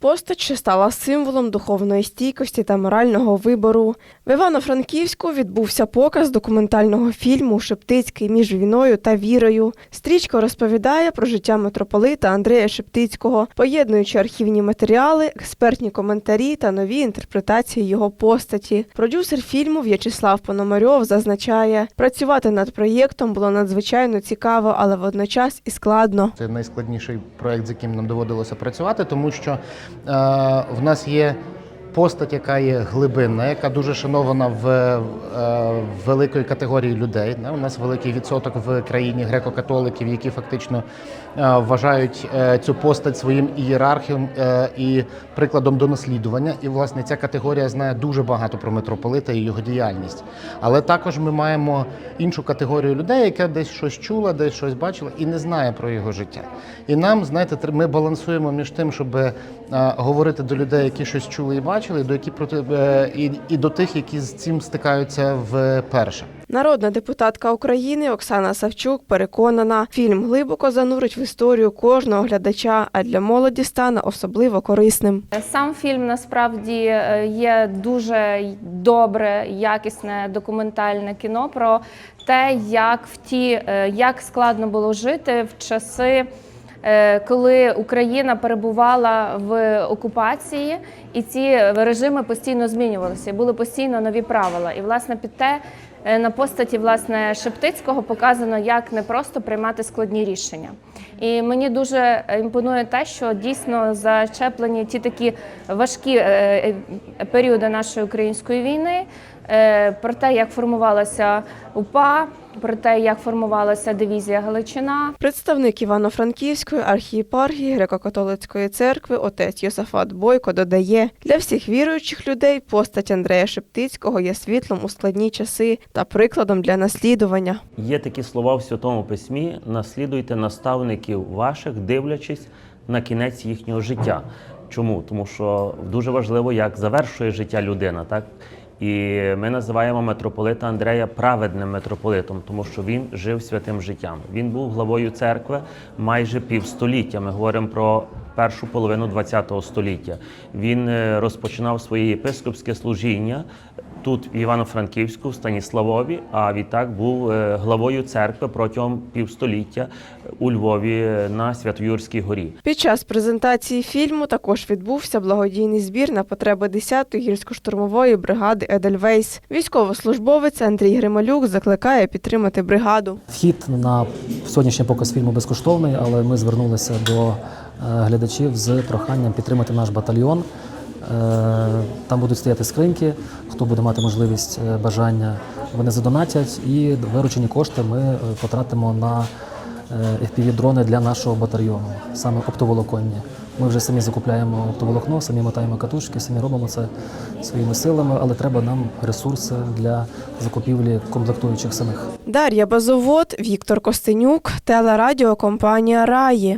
Постать, що стала символом духовної стійкості та морального вибору. В Івано-Франківську відбувся показ документального фільму Шептицький між війною та вірою. Стрічка розповідає про життя митрополита Андрея Шептицького, поєднуючи архівні матеріали, експертні коментарі та нові інтерпретації його постаті. Продюсер фільму В'ячеслав Пономарьов зазначає, працювати над проєктом було надзвичайно цікаво, але водночас і складно. Це найскладніший проект, з яким нам доводилося працювати, тому що в нас є постать, яка є глибинна, яка дуже шанована в е, великої категорії людей. У нас великий відсоток в країні греко-католиків, які фактично е, вважають е, цю постать своїм ієрархом е, і прикладом до наслідування. І власне ця категорія знає дуже багато про митрополита і його діяльність. Але також ми маємо іншу категорію людей, яка десь щось чула, десь щось бачила і не знає про його життя. І нам, знаєте, ми балансуємо між тим, щоб е, говорити до людей, які щось чули і бачили, до які проти е, і, і до тих, які з цим стикаються вперше. Народна депутатка України Оксана Савчук переконана, фільм глибоко занурить в історію кожного глядача, а для молоді стане особливо корисним. Сам фільм насправді е, є дуже добре, якісне документальне кіно про те, як в ті, е, як складно було жити в часи. Е, Коли Україна перебувала в окупації, і ці режими постійно змінювалися, були постійно нові правила. І власне під те на постаті власне Шептицького показано, як не просто приймати складні рішення. І мені дуже імпонує те, що дійсно зачеплені ті такі важкі е, е, періоди нашої української війни, е, про те, як формувалася УПА, про те, як формувалася дивізія Галичина. Представник Івано-Франківської архієпархії греко-католицької церкви отець Йосафат Бойко додає, для всіх віруючих людей постать Андрея Шептицького є світлом у складні часи та прикладом для наслідування. Є такі слова в Святому Письмі: наслідуйте наставників ваших, дивлячись на кінець їхнього життя. Чому? Тому що дуже важливо, як завершує життя людина, так? І ми називаємо митрополита Андрея праведним митрополитом, тому що він жив святим життям. Він був главою церкви майже півстоліття. Ми говоримо про першу половину ХХ століття. Він е, розпочинав своє єпископське служіння тут, в Івано-Франківську, в Станіславові, а відтак був е, главою церкви протягом півстоліття у Львові на Свято-Юрській горі. Під час презентації фільму також відбувся благодійний збір на потреби 10-ї гірсько-штурмової бригади Едельвейс. Військовослужбовець Андрій Грималюк закликає підтримати бригаду. Вхід на сьогоднішній показ фільму безкоштовний, але ми звернулися до е, глядачів з проханням підтримати наш батальйон. Е, Там будуть стояти скриньки. Хто буде мати можливість е, бажання, вони задонатять, і виручені кошти ми е, потратимо на FPV-дрони для нашого батальйону, саме оптоволоконні. Ми вже самі закупляємо оптоволокно, самі мотаємо катушки, самі робимо це своїми силами, але треба нам ресурси для закупівлі комплектуючих самих. Дар'я Базовод, Віктор Костенюк, телерадіокомпанія Раї.